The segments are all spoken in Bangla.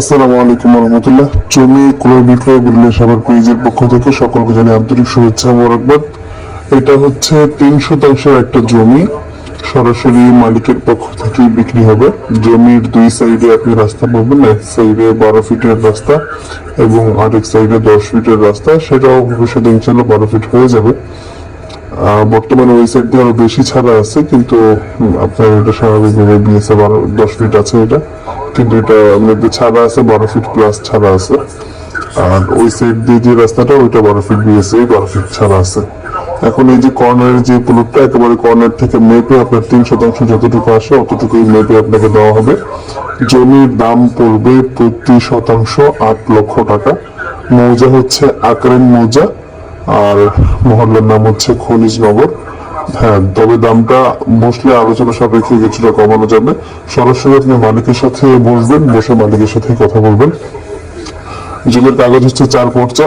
আসসালামু আলাইকুম রহমতুল্লাহ জমি ক্রয় বিক্রয় বললে সবার পক্ষ থেকে সকলকে আন্তরিক শুভেচ্ছা মোরকবাদ এটা হচ্ছে তিন শতাংশের একটা জমি, সরাসরি মালিকের পক্ষ থেকে বিক্রি হবে। জমির দুই সাইডে আপনি রাস্তা পাবেন, এক সাইডে বারো ফিটের রাস্তা এবং আরেক সাইডে দশ ফিটের রাস্তা। সেটাও ভবিষ্যতে ইনশাল্লাহ বারো ফিট হয়ে যাবে। বর্তমানে ওই সাইড দিয়ে আরও বেশি ছাড়া আছে, কিন্তু আপনার এটা স্বাভাবিকভাবে বিএসএ বারো দশ ফিট আছে এটা। কিন্তু এটা মধ্যে ছাড়া আছে বারো ফিট প্লাস ছাড়া আছে। আর ওই সাইড দিয়ে যে রাস্তাটা, ওইটা বারো ফিট বারো ফিট ছাড়া আছে। এখন এই যে কর্নারের যে প্লটটা একেবারে কর্নার থেকে মেপে আপনার তিন শতাংশ যতটুকু আসে, অতটুকুই মেপে আপনাকে দেওয়া হবে। জমির দাম পড়বে প্রতি শতাংশ আট লক্ষ টাকা। মৌজা হচ্ছে আকরেন মৌজা, আর মহল্লার নাম হচ্ছে খনিজ নগর। হ্যাঁ তবে দামটা বসলে আলোচনা সাপেক্ষে কিছুটা কমানো যাবে। সরাসরি আপনি মালিকের সাথে বসবেন বসে মালিকের সাথে কথা বলবেন। জমির কাগজ হচ্ছে চার পর্চা,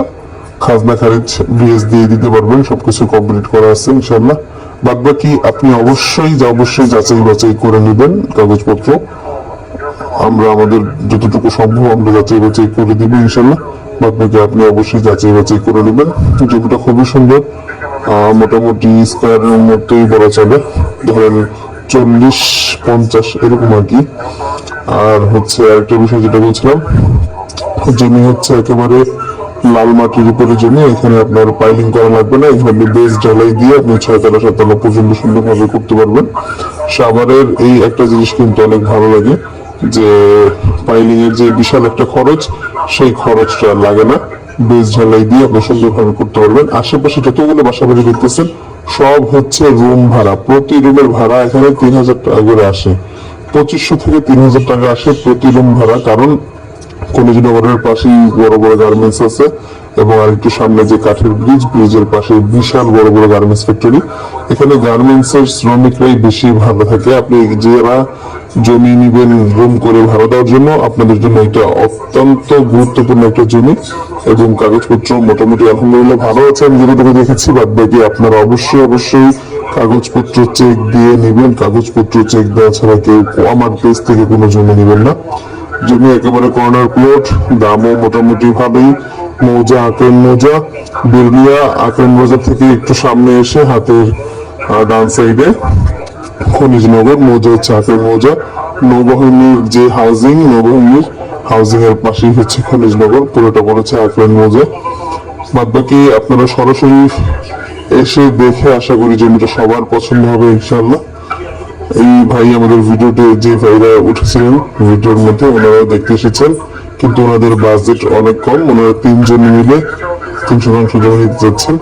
খাজনা, খারিজ, বিএস দিয়ে দিতে পারবেন, সবকিছু কমপ্লিট করা আছে ইনশাল্লাহ বাদ বাকি আপনি অবশ্যই যা অবশ্যই যাচাই বাছাই করে নেবেন কাগজপত্র। আমরা আমাদের যতটুকু সম্ভব আমরা যাচাই বাছাই করে দিব ইনশাল্লাহ বাদ বাকি আপনি অবশ্যই যাচাই বাছাই করে নেবেন। জমিটা খুবই সুন্দর মোটামুটি স্কোয়ারের মধ্যেই বলা চলে ধরেন চল্লিশ, পঞ্চাশ এরকম আর কি। আর হচ্ছে আরেকটা বিষয় যেটা বলছিলাম, জমি হচ্ছে একেবারে লাল মাটির উপরে জমি, এখানে আপনার পাইলিং করা লাগবে না। এখানে বেস ঢালাই দিয়ে আপনি ছয়তলা সাততলা পর্যন্ত সুন্দরভাবে করতে পারবেন। সাভারের এই একটা জিনিস কিন্তু অনেক ভালো লাগে, যে পাইলিং এর যে বিশাল একটা খরচ, সেই খরচটা লাগে না। বেস ঢালাই দিয়ে আপনি সুন্দরভাবে করতে পারবেন। আশেপাশে যতগুলো বাসা বাড়ি করতেছেন সব হচ্ছে রুম ভাড়া। প্রতি রুমের ভাড়া এখানে তিন হাজার টাকা করে আসে। পঁচিশশো থেকে তিন হাজার টাকা আসে প্রতি রুম ভাড়া। কারণ কলেজ নগরের পাশেই বড় বড় গার্মেন্টস আছে এবং আরেকটু সামনে যে কাঠের ব্রিজ ব্রিজের পাশে বিশাল বড় বড় গার্মেন্টস ফ্যাক্টরি এখানে গার্মেন্টস এর শ্রমিকরাই বেশি ভালো থাকে। আপনি যারা জমি নিবেন, রুম করে ভাড়া দেওয়ার জন্য আপনাদের জন্য এটা অত্যন্ত গুরুত্বপূর্ণ একটা জমি এবং কাগজপত্র মোটামুটি আলহামদুলিল্লাহ ভালো আছে। আমি যেটুকু দেখেছি, বাদ বাকি আপনারা অবশ্যই অবশ্যই কাগজপত্র চেক দিয়ে নেবেন। কাগজপত্র চেক দেওয়া ছাড়া কেউ আমার পেজ থেকে কোনো জমি নেবেন না। জমি একেবারে কর্নার প্লট দামও মোটামুটি ভাবেই মৌজা আকেন মৌজা। বেলমিয়া আকেন বাজার থেকে একটু সামনে এসে হাতের ডান সাইডে খনিজনগর মৌজা আকেন মৌজা নৌবাহিনীর যে হাউজিং নৌবাহিনীর হাউজিং এর পাশেই হচ্ছে খনিজনগর পুরোটা পড়েছে আকেন মৌজা। বাদ বাকি আপনারা সরাসরি এসে দেখে আশা করি জমিটা সবার পছন্দ হবে ইনশাল্লাহ এই ভাই আমাদের ভিডিওতে যে ভাইরা উঠেছিলেন ভিডিওর মধ্যে ওনারা দেখতে এসেছেন, কিন্তু ওনাদের বাজেট অনেক কম, ওনারা তিনজন মিলে তিনশো শতাংশ জমি যাচ্ছেন